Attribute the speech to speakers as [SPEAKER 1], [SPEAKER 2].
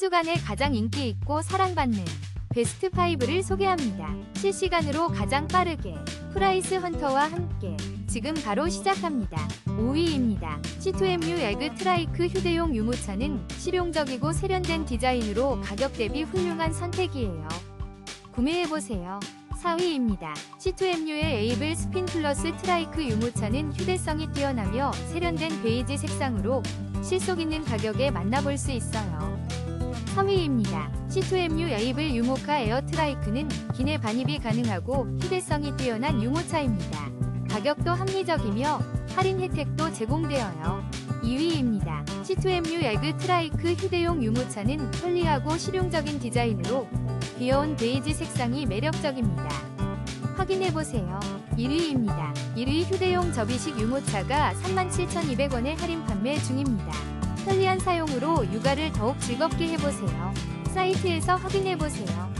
[SPEAKER 1] 주간에 가장 인기 있고 사랑받는 베스트 5를 소개합니다. 실시간으로 가장 빠르게 프라이스 헌터와 함께 지금 바로 시작합니다. 5위입니다. C2MU 에그 트라이크 휴대용 유모차는 실용적이고 세련된 디자인으로 가격 대비 훌륭한 선택이에요. 구매해보세요. 4위입니다. C2MU의 에이블 스핀 플러스 트라이크 유모차는 휴대성이 뛰어나며 세련된 베이지 색상으로 실속 있는 가격에 만나볼 수 있어요. 3위입니다. C2MU 에이블 유모카 에어 트라이크는 기내 반입이 가능하고 휴대성이 뛰어난 유모차입니다. 가격도 합리적이며 할인 혜택도 제공되어요. 2위입니다. C2MU 에그 트라이크 휴대용 유모차는 편리하고 실용적인 디자인으로 귀여운 베이지 색상이 매력적입니다. 확인해보세요. 1위입니다. 1위 휴대용 접이식 유모차가 37,200원에 할인 판매 중입니다. 사용으로 육아를 더욱 즐겁게 해보세요. 사이트에서 확인해보세요.